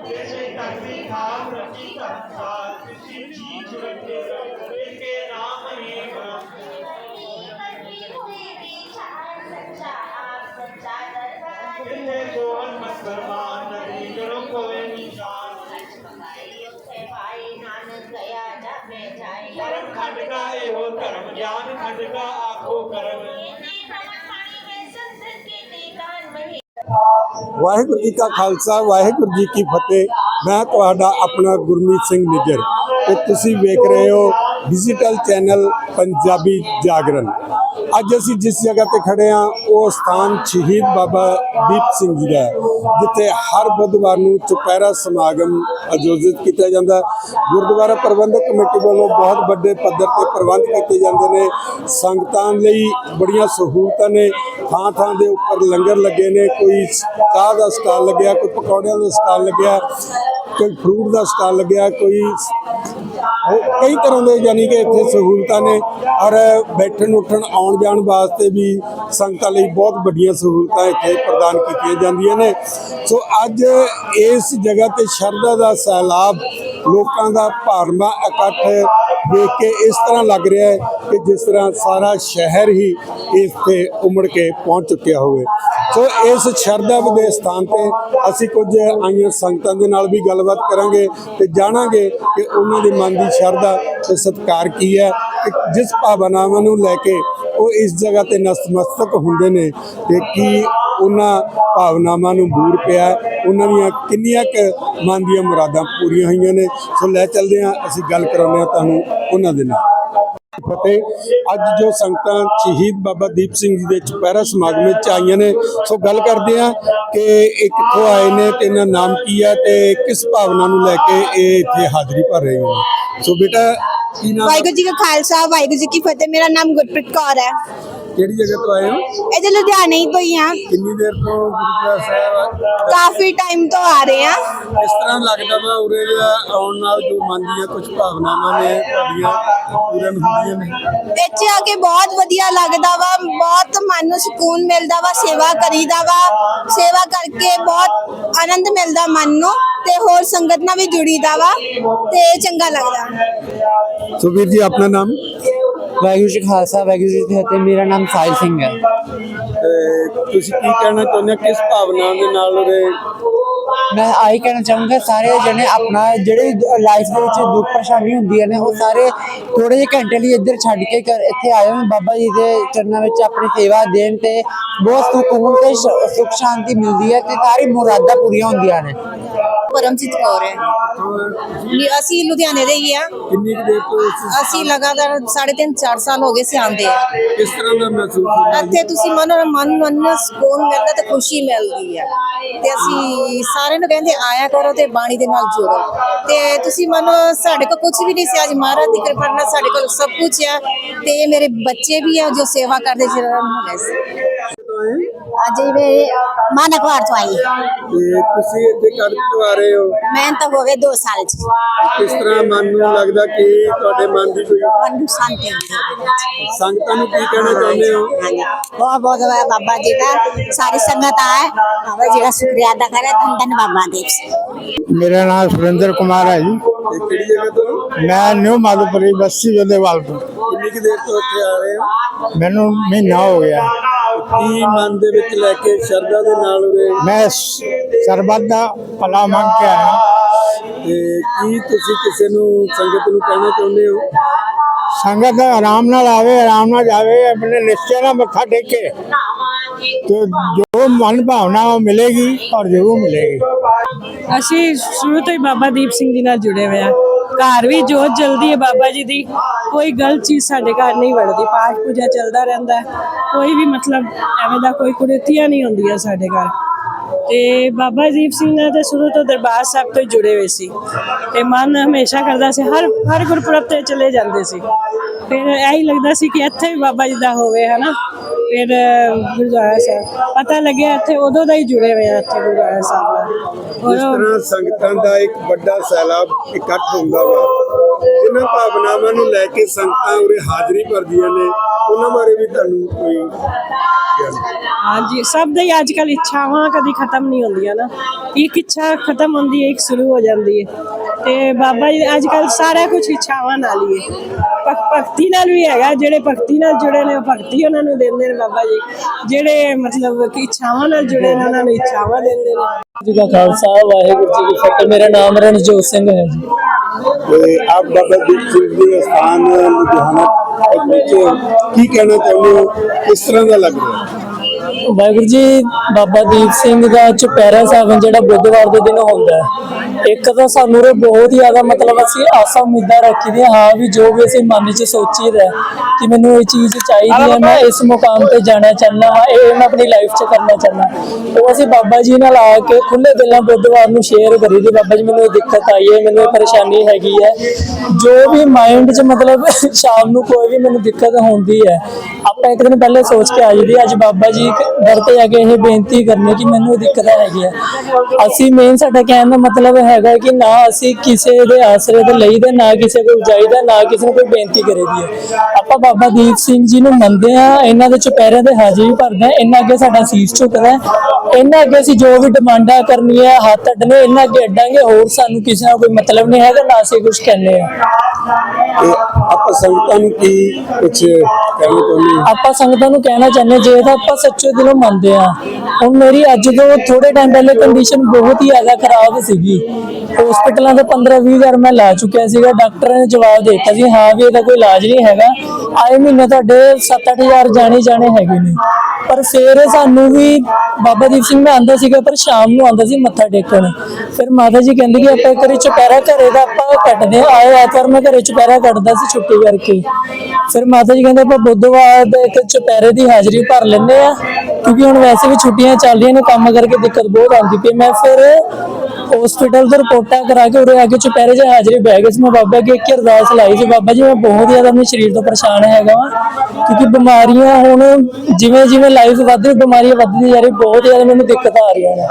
जैसे धरती खाम रखी कंसार किसी चीज रखे रखे के नाम ही ब्रह्म जिन्हें जोहन मत फरमान नबी करो कोई निशान धर्म खंड का एहो धर्म ज्ञान खंड का आखो कर्म ਵਾਹਿਗੁਰੂ ਜੀ ਕਾ ਖਾਲਸਾ ਵਾਹਿਗੁਰੂ ਜੀ ਕੀ ਫਤਿਹ। ਮੈਂ ਤੁਹਾਡਾ ਆਪਣਾ ਗੁਰਮੀਤ ਸਿੰਘ ਨਿੱਜਰ ਤੇ ਤੁਸੀਂ ਵੇਖ ਰਹੇ ਹੋ ਡਿਜੀਟਲ ਚੈਨਲ ਪੰਜਾਬੀ ਜਾਗਰਣ। ਅੱਜ ਅਸੀਂ ਜਿਸ ਜਗ੍ਹਾ ਤੇ ਖੜੇ ਹਾਂ ਉਹ ਸਥਾਨ ਸ਼ਹੀਦ ਬਾਬਾ ਦੀਪ ਸਿੰਘ ਜੀ ਦਾ ਹੈ, ਜਿੱਥੇ ਹਰ ਬੁੱਧਵਾਰ ਨੂੰ ਚੁਪਹਿਰਾ ਸਮਾਗਮ ਆਯੋਜਿਤ ਕੀਤਾ ਜਾਂਦਾ ਗੁਰਦੁਆਰਾ ਪ੍ਰਬੰਧਕ ਕਮੇਟੀ ਵੱਲੋਂ ਬਹੁਤ ਵੱਡੇ ਪੱਧਰ ਤੇ ਪ੍ਰਬੰਧ ਕੀਤੇ ਜਾਂਦੇ ਨੇ। ਸੰਗਤਾਂ ਲਈ ਬੜੀਆਂ ਸਹੂਲਤਾਂ ਨੇ। ਥਾਂ ਥਾਂ ਦੇ ਉੱਪਰ ਲੰਗਰ ਲੱਗੇ ਨੇ, ਕੋਈ ਚਾਹ ਦਾ ਸਟਾਲ ਲੱਗਿਆ, ਕੋਈ ਪਕੌੜਿਆਂ ਦਾ ਸਟਾਲ ਲੱਗਿਆ, ਕੋਈ ਫਰੂਟ ਦਾ ਸਟਾਲ ਲੱਗਿਆ, ਕੋਈ ਕਈ ਤਰ੍ਹਾਂ ਦੇ ਯਾਨੀ ਕਿ ਇੱਥੇ ਸਹੂਲਤਾਂ ਨੇ ਔਰ ਬੈਠਣ ਉੱਠਣ ਆਉਣ ਜਾਣ ਵਾਸਤੇ ਵੀ ਸੰਗਤਾਂ ਲਈ ਬਹੁਤ ਵੱਡੀਆਂ ਸਹੂਲਤਾਂ ਇੱਥੇ ਪ੍ਰਦਾਨ ਕੀਤੀਆਂ ਜਾਂਦੀਆਂ ਨੇ। ਸੋ ਅੱਜ ਇਸ ਜਗ੍ਹਾ ਤੇ ਸ਼ਰਧਾ ਦਾ ਸੈਲਾਬ, ਲੋਕਾਂ ਦਾ ਭਾਰਮਾ ਇਕੱਠ ਦੇਖ ਕੇ ਇਸ ਤਰ੍ਹਾਂ ਲੱਗ ਰਿਹਾ ਹੈ ਕਿ ਜਿਸ ਤਰ੍ਹਾਂ ਸਾਰਾ ਸ਼ਹਿਰ ਹੀ ਇੱਥੇ ਉਮੜ ਕੇ ਪਹੁੰਚ ਚੁੱਕਿਆ ਹੋਵੇ। ਸੋ ਇਸ ਸ਼ਰਧਾ ਦੇ ਸਥਾਨ ਤੇ ਅਸੀਂ ਕੁਝ ਆਈਆਂ ਸੰਗਤਾਂ ਦੇ ਨਾਲ ਵੀ ਗੱਲਬਾਤ ਕਰਾਂਗੇ ਤੇ ਜਾਣਾਂਗੇ ਕਿ ਉਹਨਾਂ ਦੇ ਮਨ ਦੀ ਸ਼ਰਧਾ ਤੇ ਸਤਿਕਾਰ ਕੀ ਹੈ ਜਿਸ ਭਾਵਨਾਵਾਂ ਨੂੰ ਲੈ ਕੇ ਉਹ ਇਸ ਜਗ੍ਹਾ ਤੇ ਨਤਮਸਤਕ ਹੁੰਦੇ ਨੇ ਤੇ ਕੀ ਉਹਨਾਂ ਭਾਵਨਾਵਾਂ ਨੂੰ ਬੂਰ ਪਿਆ ਉਹਨਾਂ ਦੀਆਂ ਕਿੰਨੀਆਂ ਕੁ ਮਨ ਦੀਆਂ ਮੁਰਾਦਾਂ ਪੂਰੀਆਂ ਹੋਈਆਂ ਨੇ। ਸੋ ਲੈ ਚੱਲਦੇ ਹਾਂ, ਅਸੀਂ ਗੱਲ ਕਰਾਉਂਦੇ ਹਾਂ ਤੁਹਾਨੂੰ ਉਹਨਾਂ ਦੇ ਨਾਲ। ਫਤਿਹ, ਅੱਜ ਜੋ ਸੰਗਤਾਂ ਸ਼ਹੀਦ ਬਾਬਾ ਦੀਪ ਸਿੰਘ ਜੀ ਦੇ ਚੁਪਹਿਰਾ ਸਮਾਗਮ ਵਿੱਚ ਆਈਆਂ ਨੇ, ਸੋ ਗੱਲ ਕਰਦੇ ਆ ਕਿ ਇਹ ਕਿੱਥੋਂ ਆਏ ਨੇ ਤੇ ਇਹਨਾਂ ਨਾਮ ਕੀ ਹੈ ਤੇ ਕਿਸ ਭਾਵਨਾ ਨੂੰ ਲੈ ਕੇ ਇਹ ਇੱਥੇ ਹਾਜ਼ਰੀ ਭਰ ਰਹੇ ਨੇ। ਸੋ ਬੇਟਾ, ਕੀ ਨਾਮ ਵਾਹਿਗੁਰੂ ਜੀ ਕਾ ਖਾਲਸਾ, ਵਾਹਿਗੁਰੂ ਜੀ ਕੀ ਫਤਿਹ। ਮੇਰਾ ਨਾਮ ਗੁਰਪ੍ਰੀਤ ਕੌਰ ਹੈ। ਕਿਹੜੀ ਜਗ੍ਹਾ ਤੋਂ ਆਏ ਹੋ? ਇਹ ਤੇ ਲੁਧਿਆਣੇ ਹੀ ਤੋਂ ਹੀ। ਆ ਕਿੰਨੀ ਦੇਰ ਤੋਂ ਗੁਰਦੁਆਰਾ ਸਾਹਿਬ ਕਾਫੀ ਟਾਈਮ ਤੋਂ ਆ ਰਹੇ ਆ ਇਸ ਤਰ੍ਹਾਂ ਲੱਗਦਾ ਵਾ ਉਰੇ ਜਿਹੜਾ ਆਉਣ ਨਾਲ ਜੋ ਮਨ ਦੀਆਂ ਕੁਝ ਭਾਵਨਾਵਾਂ ਨੇ ਤੁਹਾਡੀਆਂ ਪੂਰਨ ਹੁੰਦੀਆਂ ਨੇ। ਇੱਥੇ ਆ ਕੇ ਬਹੁਤ ਵਧੀਆ ਲੱਗਦਾ ਵਾ ਬਹੁਤ ਮਨ ਨੂੰ ਸਕੂਨ ਮਿਲਦਾ ਵਾ ਸੇਵਾ ਕਰੀਦਾ ਵਾ। ਸੇਵਾ ਕਰਕੇ ਬਹੁਤ ਆਨੰਦ ਮਿਲਦਾ ਮਨ ਨੂੰ ਤੇ ਹੋਰ ਸੰਗਤ ਨਾਲ ਵੀ ਜੁੜੀਦਾ ਵਾ ਤੇ ਚੰਗਾ ਲੱਗਦਾ। ਸੋ ਵੀਰ ਜੀ ਆਪਣਾ ਨਾਮ? ਵਾਹਿਗੁਰੂ ਜੀ ਖਾਲਸਾ ਵਾਹਿਗੁਰੂ ਜੀ ਕੀ ਫਤਿਹ। ਮੇਰਾ ਨਾਮ ਸਾਹਿਲ ਸਿੰਘ ਹੈ। ਤੁਸੀਂ ਕੀ ਕਹਿਣਾ ਚਾਹੁੰਦੇ ਹੋ? ਕਿਸ ਭਾਵਨਾ ਦੇ ਨਾਲ ਉਰੇ ਮੈਂ ਆਹੀ ਕਹਿਣਾ ਚਾਹੂੰਗਾ ਸਾਰੇ ਜਣੇ ਆਪਣਾ ਜਿਹੜੇ ਲਾਈਫ ਦੇ ਵਿੱਚ ਦੁੱਖ ਪਰੇਸ਼ਾਨੀ ਹੁੰਦੀ ਹੈ ਨੇ ਉਹ ਸਾਰੇ ਥੋੜੇ ਜਿਹੇ ਘੰਟੇ ਲਈ ਇੱਧਰ ਛੱਡ ਕੇ ਘਰ ਇੱਥੇ ਆਏ ਹੋਣ। ਬਾਬਾ ਜੀ ਦੇ ਚਰਨਾਂ ਵਿੱਚ ਆਪਣੀ ਸੇਵਾ ਦੇਣ ਤੇ ਬਹੁਤ ਸਕੂਨ ਤੇ ਸ਼- ਸੁੱਖ ਸ਼ਾਂਤੀ ਮਿਲਦੀ ਹੈ ਤੇ ਸਾਰੀ ਮੁਰਾਦਾਂ ਪੂਰੀਆਂ ਹੁੰਦੀਆਂ ਨੇ। ਪਰਮਜੀਤ ਕੌਰ ਹੈ। ਵੀ ਅਸੀਂ ਲੁਧਿਆਣੇ ਦੇ ਹੀ ਆ। ਕਿੰਨੀ ਕੁ ਦੇਰ ਤੋਂ ਇਸ ਅਸੀਂ ਲਗਾਤਾਰ 3.5 4 ਸਾਲ ਹੋ ਗਏ ਸੀ ਆਂਦੇ ਆ। ਕਿਸ ਤਰ੍ਹਾਂ ਦਾ ਮਹਿਸੂਸ ਹੁੰਦਾ? ਇੱਥੇ ਤੁਸੀਂ ਮਨ ਮਨ ਮਨ ਨੂੰ ਸਕੂਨ ਮਿਲਦਾ ਤੇ ਖੁਸ਼ੀ ਮਿਲਦੀ ਆ। ਤੇ ਅਸੀਂ ਸਾਰਿਆਂ ਨੂੰ ਕਹਿੰਦੇ ਆਇਆ ਕਰੋ ਤੇ ਬਾਣੀ ਦੇ ਨਾਲ ਜੁੜੋ। ਤੇ ਤੁਸੀਂ ਮਨ ਸਾਡੇ ਕੋਲ ਕੁਝ ਵੀ ਨਹੀਂ ਸੀ ਅੱਜ ਮਹਾਰਾਜ ਦੀ ਕਿਰਪਾ ਨਾਲ ਸਾਡੇ ਕੋਲ ਸਭ ਕੁਝ ਆ। ਤੇ ਇਹ ਮੇਰੇ ਬੱਚੇ ਵੀ ਆ ਜੋ ਸੇਵਾ ਕਰਦੇ ਜਿਹਨਾਂ ਨੂੰ ਹੋਣੇ ਸੀ ਅੱਜ ਮੇਰੇ ਮਾਨਕਵਾਰ ਤੋਂ ਆਈ ਤੇ ਤੁਸੀਂ ਇੱਥੇ ਕਦ ਤੋਂ ਆ ਰਹੇ ਹੋ? ਮੈਂ ਤਾਂ ਹੋ ਗਏ 2 ਸਾਲ ਚ। ਕਿਸ ਤਰ੍ਹਾਂ ਮਨ ਨੂੰ ਲੱਗਦਾ ਕਿ ਤੁਹਾਡੇ ਮਨ ਦੀ ਕੋਈ ਮਨ ਨੂੰ ਸ਼ਾਂਤੀ ਮਿਲਦੀ ਸੰਗਤਾਂ ਨੂੰ ਕੀ ਕਹਿਣਾ ਚਾਹੁੰਦੇ ਹੋ? ਹਾਂਜੀ। ਬਹੁਤ ਬਹੁਤ ਬਾਬਾ ਜੀ ਦਾ। ਸਾਰੀ ਸੰਗਤ ਆਏ ਬਾਬਾ ਜੀ ਦਾ ਸ਼ੁਕਰੀਆ ਅਦਾ ਕਰੇ ਧੰਨ ਧੰਨ ਬਾਬਾ ਦੀਪ ਸਿੰਘ ਮੇਰਾ ਨਾਮ ਸੁਰਿੰਦਰ ਕੁਮਾਰ ਹੈ ਜੀ। ਤੇ ਕਿਹੜੀ ਜਗ੍ਹਾ ਤੋਂ? ਮੈਂ ਨਿਊ ਮਾਲੂਪੁਰੀ ਬਸਤੀ ਜੋਧੇਵਾਲ ਤੋਂ। ਕਿੰਨੀ ਕੁ ਦੇਰ ਤੋਂ ਇੱਥੇ ਆ ਰਹੇ ਹੋ? ਮੈਨੂੰ ਮਹੀਨਾ ਹੋ ਗਿਆ। ਕੀ ਮਨ ਦੇ ਵਿੱਚ ਲੈ ਕੇ ਸ਼ਰਧਾ ਦੇ ਨਾਲ ਉਰੇ? ਮੈਂ ਸਰਬੱਤ ਦਾ ਭਲਾ ਮੰਗ ਕੇ ਆਇਆ। ਤੇ ਕੀ ਤੁਸੀਂ ਕਿਸੇ ਨੂੰ ਸੰਗਤ ਨੂੰ ਕਹਿਣਾ ਚਾਹੁੰਦੇ ਹੋ? ਸੰਗਤ ਆਰਾਮ ਨਾਲ ਆਵੇ ਆਰਾਮ ਨਾਲ ਜਾਵੇ ਆਪਣੇ ਨਿਸ਼ਚੈ ਨਾਲ ਮੱਥਾ ਟੇਕੇ। ਤੇ ਜੋ ਮਨ ਭਾਵਨਾ ਉਹ ਮਿਲੇਗੀ ਔਰ ਜ਼ਰੂਰ ਮਿਲੇਗੀ। ਅਸੀਂ ਸ਼ੁਰੂ ਤੋਂ ਹੀ ਬਾਬਾ ਦੀਪ ਸਿੰਘ ਜੀ ਨਾਲ ਜੁੜੇ ਹੋਏ ਆ ਘਰ ਵੀ ਜੋ ਜਲਦੀ ਹੈ ਬਾਬਾ ਜੀ ਦੀ, ਕੋਈ ਗਲਤ ਚੀਜ਼ ਸਾਡੇ ਘਰ ਨਹੀਂ ਵੜਦੀ, ਪਾਠ ਪੂਜਾ ਚੱਲਦਾ ਰਹਿੰਦਾ ਕੋਈ ਵੀ ਮਤਲਬ ਐਵੇਂ ਦਾ ਕੋਈ ਕੁੜਤੀਆਂ ਨਹੀਂ ਹੁੰਦੀਆਂ ਸਾਡੇ ਘਰ। ਤੇ ਬਾਬਾ ਦੀਪ ਸਿੰਘ ਨਾਲ ਤੇ ਸ਼ੁਰੂ ਤੋਂ ਦਰਬਾਰ ਸਾਹਿਬ ਤੋਂ ਹੀ ਜੁੜੇ ਹੋਏ ਸੀ। ਤੇ ਮਨ ਹਮੇਸ਼ਾ ਕਰਦਾ ਸੀ, ਹਰ ਹਰ ਗੁਰਪੁਰਬ ਤੇ ਚਲੇ ਜਾਂਦੇ ਸੀ। ਫਿਰ ਇਹੀ ਲੱਗਦਾ ਸੀ ਕਿ ਇੱਥੇ ਵੀ ਬਾਬਾ ਜੀ ਦਾ ਹੋਵੇ, ਹਨਾ? ਫਿਰ ਗੁਰਦੁਆਰਾ ਸਾਹਿਬ। ਪਤਾ ਲੱਗਿਆ ਇੱਥੇ ਉਦੋਂ ਦਾ ਹੀ ਜੁੜੇ ਹੋਏ ਆ ਇੱਥੇ ਗੁਰਦੁਆਰਾ ਸਾਹਿਬ ਨਾਲ। ਜਿਸ ਔਰ ਤਰ੍ਹਾਂ ਸੰਗਤਾਂ ਦਾ ਇੱਕ ਵੱਡਾ ਸੈਲਾਬ ਇਕੱਠ ਹੁੰਦਾ ਵਾ ਜਿਨ੍ਹਾਂ ਭਾਵਨਾਵਾਂ ਨੂੰ ਲੈ ਕੇ ਸੰਗਤਾਂ ਉਰੇ ਹਾਜ਼ਰੀ ਭਰਦੀਆਂ ਨੇ। ਉਹਨਾਂ ਬਾਰੇ ਵੀ ਤੁਹਾਨੂੰ ਕੋਈ ਹਾਂਜੀ ਸਭ ਦੀ ਅੱਜ ਕੱਲ ਇੱਛਾਵਾਂ ਕਦੀ ਖਤਮ ਨਹੀਂ ਹੁੰਦੀਆਂ ਨਾ। ਇੱਕ ਇੱਛਾ ਖਤਮ ਹੁੰਦੀ ਹੈ ਇੱਕ ਸ਼ੁਰੂ ਹੋ ਜਾਂਦੀ ਹੈ। ਤੇ ਬਾਬਾ ਜੀ ਅੱਜ ਕੱਲ ਸਾਰਾ ਕੁਝ ਇੱਛਾਵਾਂ ਨਾਲ ਹੀ ਹੈ। ਭਗ- ਭਗਤੀ ਨਾਲ ਵੀ ਹੈਗਾ ਜਿਹੜੇ ਭਗਤੀ ਨਾਲ ਜੁੜੇ ਨੇ ਉਹ ਭਗਤੀ ਉਹਨਾਂ ਨੂੰ ਦਿੰਦੇ ਨੇ ਬਾਬਾ ਜੀ। ਜਿਹੜੇ ਮਤਲਬ ਕਿ ਇੱਛਾਵਾਂ ਨਾਲ ਜੁੜੇ ਨੇ ਉਹਨਾਂ ਨੂੰ ਇੱਛਾਵਾਂ ਦਿੰਦੇ ਨੇ। ਜੀ ਦਾ ਖਾਲਸਾ ਵਾਹਿਗੁਰੂ ਜੀ ਕੀ ਫਤਿਹ। ਮੇਰਾ ਨਾਮ ਰਣਜੋਤ ਸਿੰਘ ਹੈ ਜੀ। ਤੇ ਆਪ ਬਾਬਾ ਦੀਪ ਸਿੰਘ ਜੀ ਦਾ ਸਥਾਨ ਲੁਧਿਆਣਾ ਵਿੱਚ ਕੀ ਕਹਿਣਾ ਚਾਹੁੰਦੇ ਹੋ? ਕਿਸ ਤਰ੍ਹਾਂ ਦਾ ਲੱਗ ਰਿਹਾ? ਵਾਹਿਗੁਰੂ ਜੀ, ਬਾਬਾ ਦੀਪ ਸਿੰਘ ਦਾ ਚੁਪਹਿਰਾ ਸਾਵਨ ਜਿਹੜਾ ਬੁੱਧਵਾਰ ਦੇ ਦਿਨ ਹੁੰਦਾ ਹੈ। ਇੱਕ ਤਾਂ ਸਾਨੂੰ ਉਹ ਬਹੁਤ ਹੀ ਜ਼ਿਆਦਾ ਮਤਲਬ ਅਸੀਂ ਆਸਾਂ ਉਮੀਦਾਂ ਰੱਖੀ ਦੀਆਂ ਹਾਂ ਵੀ ਜੋ ਵੀ ਅਸੀਂ ਮਨ 'ਚ ਸੋਚੀਦਾ ਹੈ ਕਿ ਮੈਨੂੰ ਇਹ ਚੀਜ਼ ਚਾਹੀਦੀ ਹੈ, ਮੈਂ ਇਸ ਮੁਕਾਮ ਤੇ ਜਾਣਾ ਚਾਹੁੰਦਾ ਹਾਂ, ਇਹ ਮੈਂ ਆਪਣੀ ਲਾਈਫ 'ਚ ਕਰਨਾ ਚਾਹੁੰਦਾ ਉਹ ਅਸੀਂ ਬਾਬਾ ਜੀ ਨਾਲ ਆ ਕੇ ਖੁੱਲੇ ਦਿਲਾਂ ਬੁੱਧਵਾਰ ਨੂੰ ਸ਼ੇਅਰ ਕਰੀ ਦੀ ਬਾਬਾ ਜੀ, ਮੈਨੂੰ ਇਹ ਦਿੱਕਤ ਆਈ ਹੈ, ਮੈਨੂੰ ਇਹ ਪਰੇਸ਼ਾਨੀ ਹੈਗੀ ਹੈ। ਜੋ ਵੀ ਮਾਈਂਡ 'ਚ ਮਤਲਬ ਸ਼ਾਮ ਨੂੰ ਕੋਈ ਵੀ ਮੈਨੂੰ ਦਿੱਕਤ ਹੁੰਦੀ ਹੈ, ਆਪਾਂ ਇੱਕ ਦਿਨ ਪਹਿਲੇ ਸੋਚ ਕੇ ਆ ਜਾਂਦੀ ਅੱਜ ਬਾਬਾ ਜੀ ਦਰ ਤੇ ਜਾ ਕੇ ਇਹ ਬੇਨਤੀ ਕਰਨੀ ਕਿ ਮੈਨੂੰ ਦਿੱਕਤ ਹੈਗੀ ਹੈ ਅਸੀਂ ਮੇਨ ਸਾਡਾ ਕਹਿਣ ਦਾ ਮਤਲਬ ਹੈਗਾ ਕਿ ਨਾ ਅਸੀਂ ਕਿਸੇ ਦੇ ਆਸਰੇ ਤੇ ਲਈਦਾ ਨਾ ਕਿਸੇ ਕੋਲ ਜਾਈਦਾ ਨਾ ਕਿਸੇ ਨੂੰ ਕੋਈ ਬੇਨਤੀ ਕਰੀਦੀ ਹੈ ਆਪਾਂ ਬਾਬਾ ਦੀਪ ਸਿੰਘ ਜੀ ਨੂੰ ਮੰਨਦੇ ਆ ਇਹਨਾਂ ਦੇ ਚੁਪਹਿਰਿਆਂ ਦੇ ਹਾਜ਼ਰੀ ਭਰਦੇ ਆ ਇਹਨਾਂ ਅੱਗੇ ਸਾਡਾ ਸੀਸ ਝੁਕਦਾ ਇਹਨਾਂ ਅੱਗੇ ਅਸੀਂ ਜੋ ਵੀ ਡਿਮਾਂਡਾਂ ਕਰਨੀਆਂ ਹੈ, ਹੱਥ ਅੱਡਨੇ ਇਹਨਾਂ ਅੱਗੇ ਅੱਡਾਂਗੇ ਹੋਰ ਸਾਨੂੰ ਕਿਸੇ ਨਾਲ ਕੋਈ ਮਤਲਬ ਨਹੀਂ ਹੈਗਾ ਨਾ ਅਸੀਂ ਕੁਝ ਕਹਿੰਦੇ ਆ ਆਪਾਂ ਸੰਗਤਾਂ ਨੂੰ ਕੀ ਕੁਝ ਕਹਿਣਾ ਚਾਹੁੰਦੇ ਹੋ? ਆਪਾਂ ਸੰਗਤਾਂ ਨੂੰ ਕਹਿਣਾ ਚਾਹੁੰਦੇ ਜੇ ਤਾਂ ਆਪਾਂ ਸੱਚੇ ਦਿਲੋਂ ਮੰਨਦੇ ਆ ਹੁਣ ਮੇਰੀ ਅੱਜ ਤੋਂ ਥੋੜੇ ਟਾਈਮ ਪਹਿਲੇ ਕੰਡੀਸ਼ਨ ਬਹੁਤ ਹੀ ਜ਼ਿਆਦਾ ਖਰਾਬ ਸੀਗੀ। ਹਸਪੀਟਲਾਂ ਤੋਂ 15-20 ਹਜ਼ਾਰ ਮੈਂ ਲਾ ਚੁੱਕਿਆ ਸੀਗਾ ਡਾਕਟਰ ਨੇ ਜਵਾਬ ਦੇ ਦਿੱਤਾ ਸੀ, ਹਾਂ ਵੀ ਇਹਦਾ ਕੋਈ ਇਲਾਜ ਨਹੀਂ ਹੈਗਾ, ਆਏ ਮਹੀਨੇ ਤੁਹਾਡੇ 7-8000 ਜਾਣੇ ਜਾਣੇ ਹੈਗੇ ਨੇ। ਪਰ ਫਿਰ ਸਾਨੂੰ ਵੀ ਬਾਬਾ ਦੀਪ ਸਿੰਘ ਮੈਂ ਆਂਦਾ ਸੀਗਾ, ਪਰ ਸ਼ਾਮ ਨੂੰ ਆਂਦਾ ਸੀ ਮੱਥਾ ਟੇਕਣ। ਫਿਰ ਮਾਤਾ ਜੀ ਕਹਿੰਦੇ ਕਿ ਆਪਾਂ ਇੱਕ ਵਾਰੀ ਚੁਪਹਿਰਾ ਘਰੇ ਦਾ ਆਪਾਂ ਕੱਟਦੇ ਆ ਆਏ ਐਤਵਾਰ ਮੈਂ ਘਰੇ ਚੁਪਹਿਰਾ ਕੱਟਦਾ ਸੀ ਛੁੱਟੀ ਕਰਕੇ। ਫਿਰ ਮਾਤਾ ਜੀ ਕਹਿੰਦੇ ਆਪਾਂ ਬੁੱਧਵਾਰ ਦੇ ਇੱਕ ਚੁਪਹਿਰੇ ਦੀ ਹਾਜ਼ਰੀ ਭਰ ਲੈਂਦੇ ਆ। ਕਿਉਂਕਿ ਹੁਣ ਵੈਸੇ ਵੀ ਛੁੱਟੀਆਂ ਚੱਲ ਰਹੀਆਂ ਨੇ, ਕੰਮ ਕਰਕੇ ਦਿੱਕਤ ਬਹੁਤ ਆਉਂਦੀ ਪਈ। ਮੈਂ ਫਿਰ ਹਸਪੀਟਲ ਤੋਂ ਰਿਪੋਰਟਾਂ ਕਰਾ ਕੇ ਉਰੇ ਆ ਕੇ ਚੁਪਹਿਰੇ 'ਚ ਹਾਜ਼ਰੀ ਬਹਿ ਗਈ ਸੀ। ਮੈਂ ਬਾਬਾ ਅੱਗੇ ਇੱਕ ਅਰਦਾਸ ਲਾਈ ਸੀ, ਬਾਬਾ ਜੀ, ਮੈਂ ਬਹੁਤ ਜ਼ਿਆਦਾ ਆਪਣੇ ਸਰੀਰ ਤੋਂ ਪਰੇਸ਼ਾਨ ਹੈਗਾ ਵਾਂ, ਕਿਉਂਕਿ ਬਿਮਾਰੀਆਂ ਹੁਣ ਜਿਵੇਂ ਜਿਵੇਂ ਲਾਈਫ ਵੱਧ ਬਿਮਾਰੀਆਂ ਵੱਧਦੀ ਜਾ ਰਹੀ, ਬਹੁਤ ਜ਼ਿਆਦਾ ਮੈਨੂੰ ਦਿੱਕਤ ਆ ਰਹੀਆਂ ਨੇ।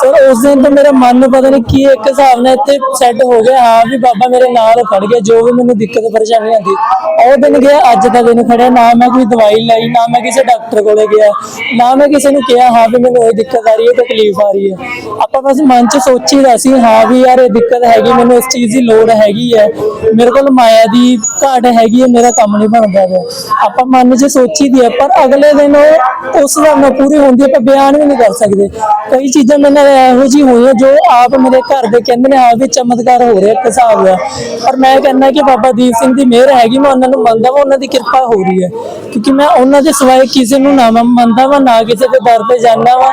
ਸਰ ਉਸ ਦਿਨ ਤੋਂ ਮੇਰਾ ਮਨ ਪਤਾ ਨਹੀਂ ਕੀ ਇੱਕ ਹਿਸਾਬ ਨਾਲ ਇੱਥੇ ਸੈੱਟ ਹੋ ਗਿਆ, ਹਾਂ ਵੀ ਬਾਬਾ ਮੇਰੇ ਨਾਲ ਖੜ ਗਿਆ, ਜੋ ਵੀ ਮੈਨੂੰ ਦਿੱਕਤ ਪਰੇਸ਼ਾਨੀ ਆਉਂਦੀ। ਉਹ ਦਿਨ ਗਿਆ, ਅੱਜ ਦਾ ਦਿਨ ਖੜਿਆ, ਨਾ ਮੈਂ ਕੋਈ ਦਵਾਈ ਲਈ, ਨਾ ਮੈਂ ਕਿਸੇ ਡਾਕਟਰ ਕੋਲੇ ਗਿਆ ਨਾ ਮੈਂ ਕਿਸੇ ਨੂੰ ਕਿਹਾ, ਹਾਂ ਵੀ ਮੈਨੂੰ ਇਹ ਦਿੱਕਤ ਆ ਰਹੀ ਹੈ, ਤਕਲੀਫ ਆ ਰਹੀ ਹੈ। ਆਪਾਂ ਬਸ ਮਨ 'ਚ ਸੋਚੀਦਾ ਸੀ, ਹਾਂ ਵੀ ਯਾਰ ਇਹ ਦਿੱਕਤ ਹੈਗੀ, ਮੈਨੂੰ ਇਸ ਚੀਜ਼ ਦੀ ਲੋੜ ਹੈਗੀ ਹੈ। ਮੇਰੇ ਕੋਲ ਮਾਇਆ ਦੀ ਘਾਟ ਹੈਗੀ ਹੈ, ਮੇਰਾ ਕੰਮ ਨਹੀਂ ਬਣਦਾ ਪਿਆ ਆਪਾਂ ਮਨ 'ਚ ਸੋਚੀਦੀ ਹੈ, ਪਰ ਅਗਲੇ ਦਿਨ ਉਹ ਉਸ ਹਿਸਾਬ ਨਾਲ ਪੂਰੀ ਹੁੰਦੀ ਆਪਾਂ ਬਿਆਨ ਵੀ ਨਹੀਂ ਕਰ ਸਕਦੇ। ਕਈ ਚੀਜ਼ਾਂ ਮੇਰੇ ਨਾਲ ਇਹੋ ਜਿਹੀ ਹੋਈਆਂ, ਜੋ ਆਪ ਮੇਰੇ ਘਰ ਦੇ ਕਹਿੰਦੇ ਨੇ ਹਾਂ ਵੀ ਚਮਤਕਾਰ ਹੋ ਰਿਹਾ, ਇੱਕ ਹਿਸਾਬ ਦਾ। ਪਰ ਮੈਂ ਕਹਿੰਦਾ ਕਿ ਬਾਬਾ ਦੀਪ ਸਿੰਘ ਦੀ ਮਿਹਰ ਹੈਗੀ, ਮੈਂ ਉਹਨਾਂ ਨੂੰ ਮੰਨਦਾ ਵਾ, ਉਹਨਾਂ ਦੀ ਕਿਰਪਾ ਹੋ ਰਹੀ ਹੈ। ਕਿਉਂਕਿ ਮੈਂ ਉਹਨਾਂ ਦੇ ਸਿਵਾਏ ਕਿਸੇ ਨੂੰ ਨਾ ਮੰਨਦਾ ਵਾਂ ਨਾ ਕਿਸੇ ਦੇ ਦਰ ਤੇ ਜਾਂਦਾ ਵਾਂ।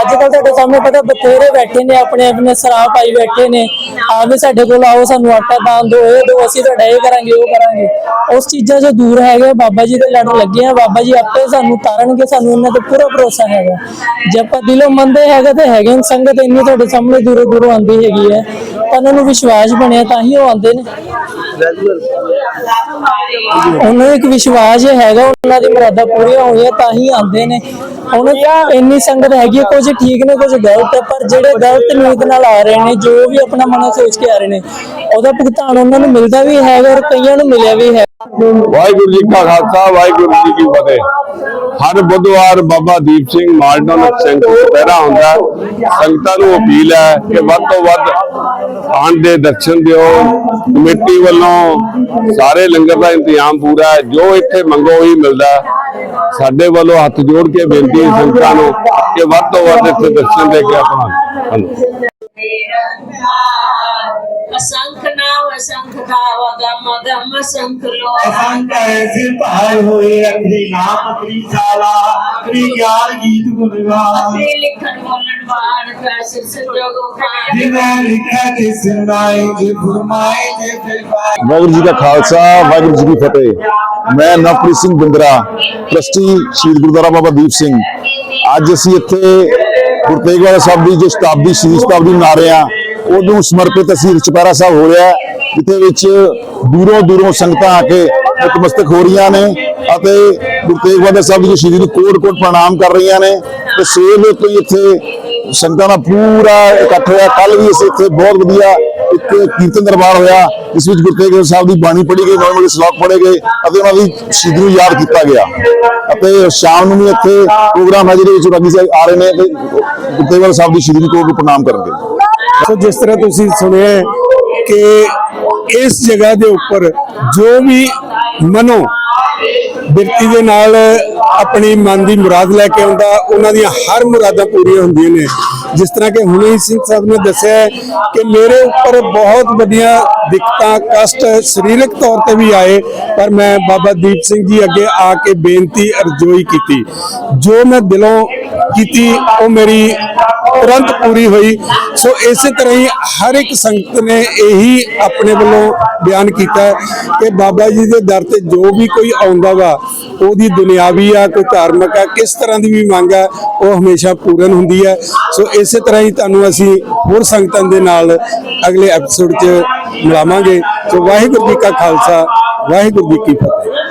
ਅੱਜ ਕੱਲ ਤੁਹਾਡੇ ਸਾਹਮਣੇ ਪਤਾ ਬਥੇਰੇ ਬੈਠੇ ਨੇ, ਆਪਣੇ ਆਪਣੇ ਸਰਾਹ ਪਾਈ ਬੈਠੇ ਨੇ। ਆ ਸਾਡੇ ਕੋਲ ਆਓ, ਸਾਨੂੰ ਆਟਾ ਦਾਨ ਦਿਓ, ਇਹ ਦਿਓ, ਅਸੀਂ ਤੁਹਾਡਾ ਇਹ ਕਰਾਂਗੇ, ਉਹ ਕਰਾਂਗੇ। ਉਸ ਚੀਜ਼ਾਂ ਤੋਂ ਦੂਰ ਹੈਗੇ, ਬਾਬਾ ਜੀ ਦੇ ਲੜ ਲੱਗੇ ਆ। ਬਾਬਾ ਜੀ ਆਪੇ ਸਾਨੂੰ ਤਾਰਨਗੇ, ਸਾਨੂੰ ਉਹਨਾਂ ਤੇ ਪੂਰਾ ਭਰੋਸਾ ਹੈਗਾ। ਜੇ ਆਪਾਂ ਦਿਲੋਂ ਮੰਨਦੇ ਹੈਗਾ ਤੇ ਹੈਗੇ ਸੰਗਤ ਇੰਨੀ ਤੁਹਾਡੇ ਸਾਹਮਣੇ ਦੂਰੋਂ ਦੂਰੋਂ ਆਉਂਦੀ ਹੈਗੀ ਹੈ। ਤਾਂ ਉਹਨਾਂ ਨੂੰ ਵਿਸ਼ਵਾਸ ਬਣਿਆ ਤਾਂ ਹੀ ਉਹ ਆਉਂਦੇ ਨੇ। ਉਹਨਾਂ ਨੂੰ ਇੱਕ ਵਿਸ਼ਵਾਸ ਹੈਗਾ ਉਹਨਾਂ ਦੀ ਮੁਰਾਦਾਂ ਪੂਰੀਆਂ ਹੋਈਆਂ ਤਾਂ ਹੀ ਆਉਂਦੇ ਨੇ। ਹੁਣ ਇੰਨੀ ਸੰਗਤ ਹੈਗੀ ਹੈ, ਕੁਝ ਠੀਕ ਨੇ ਕੁਝ ਗਲਤ ਹੈ ਪਰ ਜਿਹੜੇ ਗਲਤ ਨੀਤ ਨਾਲ ਆ ਰਹੇ ਨੇ ਜੋ ਵੀ ਆਪਣਾ ਮਨ ਸੋਚ ਕੇ ਆ ਰਹੇ ਨੇ ਉਹਦਾ ਭੁਗਤਾਨ ਉਹਨਾਂ ਨੂੰ ਮਿਲਦਾ ਵੀ ਹੈਗਾ ਔਰ ਕਈਆਂ ਨੂੰ ਮਿਲਿਆ ਵੀ ਹੈ ਵਾਹਿਗੁਰੂ ਜੀ ਕਾ ਖਾਲਸਾ, ਵਾਹਿਗੁਰੂ ਜੀ ਕੀ ਫਤਿਹ। ਹਰ ਬੁੱਧਵਾਰ ਬਾਬਾ ਦੀਪ ਸਿੰਘ ਮਾਲਟਨ ਸਿੰਘ ਪਹਿਰਾ ਹੁੰਦਾ ਸੰਗਤਾਂ ਨੂੰ ਅਪੀਲ ਹੈ ਕਿ ਵੱਧ ਤੋਂ ਵੱਧ ਆਉਣ ਦੇ ਦਰਸ਼ਨ ਦਿਓ। ਕਮੇਟੀ ਵੱਲੋਂ ਸਾਰੇ ਲੰਗਰ ਦਾ ਇੰਤਜ਼ਾਮ ਪੂਰਾ ਹੈ। ਜੋ ਇੱਥੇ ਮੰਗੋ ਹੀ ਮਿਲਦਾ ਸਾਡੇ ਵੱਲੋਂ ਹੱਥ ਜੋੜ ਕੇ ਬੇਨਤੀ ਹੈ ਸੰਗਤਾਂ ਨੂੰ ਕਿ ਵੱਧ ਤੋਂ ਵੱਧ ਇੱਥੇ ਦਰਸ਼ਨ ਦੇ ਕੇ ਆਪਣਾ असंख नाम असंख गाव गम गम असंख लो ਅਸੰਤ ਐਸੇ ਭਾਰ ਹੋਏ ਅਖਰੀ ਨਾਮ ਅਖਰੀ ਸਾਲਾ ਅਖਰੀ ਗਿਆਨ ਗੀਤ ਗੁਣਗਾਨ अपने लिखन बोलन बाण कैसे संजोग खान ਜਿਨ੍ਹਾਂ ਲਿਖਿਆ ਤੇ ਸੁਣਾਏ ਜੇ ਫਰਮਾਏ ਤੇ ਫਿਰਮਾਏ ਵਾਹਿਗੁਰੂ ਜੀ ਕਾ ਖਾਲਸਾ ਵਾਹਿਗੁਰੂ ਜੀ ਕੀ ਫਤਿਹ ਮੈਂ ਨਵਪ੍ਰੀਤ ਸਿੰਘ ਬਿੰਦਰਾ ਟਰਸਟੀ ਸ਼ਹੀਦ ਗੁਰਦੁਆਰਾ ਬਾਬਾ ਦੀਪ ਸਿੰਘ ਅੱਜ ਅਸੀਂ ਇੱਥੇ ਗੁਰੂ ਤੇਗ ਬਹਾਦਰ ਸਾਹਿਬ ਦੀ ਜੋ ਸ਼ਤਾਬਦੀ ਸ਼ਹੀਦੀ ਸ਼ਤਾਬਦੀ ਮਨਾ ਰਹੇ ਹਾਂ ਉਹਨੂੰ ਸਮਰਪਿਤ ਅਸੀਂ ਚੁਪਹਿਰਾ ਸਾਹਿਬ ਹੋ ਰਿਹਾ ਹੈ, ਜਿੱਥੇ ਵਿੱਚ ਦੂਰੋਂ ਦੂਰੋਂ ਸੰਗਤਾਂ ਆ ਕੇ ਨਤਮਸਤਕ ਹੋ ਰਹੀਆਂ ਨੇ ਅਤੇ ਗੁਰੂ ਤੇਗ ਬਹਾਦਰ ਸਾਹਿਬ ਜੀ ਜੋ ਸ਼ਹੀਦੀ ਨੂੰ ਕੋਟ ਕੋਟ ਪ੍ਰਣਾਮ ਕਰ ਰਹੀਆਂ ਨੇ ਤੇ ਸਵੇਰ ਦੇ ਤੋਂ ਇੱਥੇ ਸੰਗਤਾਂ ਦਾ ਪੂਰਾ ਇਕੱਠ ਹੋਇਆ। ਕੱਲ ਵੀ ਅਸੀਂ ਇੱਥੇ ਬਹੁਤ ਵਧੀਆ ਇੱਕ ਕੀਰਤਨ ਦਰਬਾਰ ਹੋਇਆ, ਜਿਸ ਵਿੱਚ ਗੁਰੂ ਤੇਗ ਬਹਾਦਰ ਸਾਹਿਬ ਦੀ ਬਾਣੀ ਪੜ੍ਹੀ ਗਈ ਨੌਂ ਨੌਂ ਸ਼ਲੋਕ ਪੜ੍ਹੇ ਗਏ ਅਤੇ ਉਹਨਾਂ ਦੀ ਸ਼ਹੀਦੀ ਨੂੰ ਯਾਦ ਕੀਤਾ ਗਿਆ। ਅਤੇ ਸ਼ਾਮ ਨੂੰ ਵੀ ਇੱਥੇ ਪ੍ਰੋਗਰਾਮ ਹੈ, ਜਿਹਦੇ ਵਿੱਚ ਰਾਗੀ ਸਾਹਿਬ ਆ ਰਹੇ ਨੇ ਤੇ ਗੁਰੂ ਤੇਗ ਬਹਾਦਰ ਸਾਹਿਬ ਦੀ ਸ਼ਹੀਦੀ ਨੂੰ ਕੋਲ ਪ੍ਰਣਾਮ ਕਰਨਗੇ। ਸੋ ਜਿਸ ਤਰ੍ਹਾਂ ਤੁਸੀਂ ਸੁਣਿਆ ਕਿ ਇਸ ਜਗ੍ਹਾ ਦੇ ਉੱਪਰ ਜੋ ਵੀ ਮਨੋ ਬਿਰਤੀ ਦੇ ਨਾਲ ਆਪਣੀ ਮਨ ਦੀ ਮੁਰਾਦ ਲੈ ਕੇ ਆਉਂਦਾ, ਉਹਨਾਂ ਦੀਆਂ ਹਰ ਮੁਰਾਦਾਂ ਪੂਰੀਆਂ ਹੁੰਦੀਆਂ ਨੇ। ਜਿਸ ਤਰ੍ਹਾਂ ਕਿ ਹੁਣੇ ਹੀ ਸਿੰਘ ਸਾਹਿਬ ਨੇ ਦੱਸਿਆ ਕਿ ਮੇਰੇ ਉੱਪਰ ਬਹੁਤ ਵੱਡੀਆਂ ਦਿੱਕਤਾਂ, ਕਸ਼ਟ ਸਰੀਰਕ ਤੌਰ ਤੇ ਵੀ ਆਏ, ਪਰ ਮੈਂ ਬਾਬਾ ਦੀਪ ਸਿੰਘ ਜੀ ਅੱਗੇ ਆ ਕੇ ਬੇਨਤੀ ਅਰਜ਼ੋਈ ਕੀਤੀ। ਜੋ ਮੈਂ ਦਿਲੋਂ ਕੀਤੀ, ਉਹ ਮੇਰੀ ਤੁਰੰਤ ਪੂਰੀ ਹੋਈ। ਸੋ ਇਸੇ ਤਰ੍ਹਾਂ ਹੀ ਹਰ ਇੱਕ ਸੰਗਤ ਨੇ ਇਹੀ ਆਪਣੇ ਵੱਲੋਂ ਬਿਆਨ ਕੀਤਾ ਕਿ ਬਾਬਾ ਜੀ ਦੇ ਦਰ ਤੇ ਜੋ ਵੀ ਕੋਈ ਆਉਂਦਾ ਵਾ, ਉਹਦੀ ਦੁਨਿਆਵੀ ਆ, ਕੋਈ ਧਾਰਮਿਕ ਆ, ਕਿਸ ਤਰ੍ਹਾਂ ਦੀ ਵੀ ਮੰਗ ਆ, ਉਹ ਹਮੇਸ਼ਾ ਪੂਰਨ ਹੁੰਦੀ ਹੈ। ਸੋ ਇਸੇ ਤਰ੍ਹਾਂ ਹੀ ਤੁਹਾਨੂੰ ਅਸੀਂ ਹੋਰ ਸੰਗਤਾਂ ਦੇ ਨਾਲ ਅਗਲੇ ਐਪੀਸੋਡ 'ਚ ਮਿਲਾਵਾਂਗੇ। ਸੋ ਵਾਹਿਗੁਰੂ ਜੀ ਕਾ ਖਾਲਸਾ, ਵਾਹਿਗੁਰੂ ਜੀ ਕੀ ਫਤਿਹ।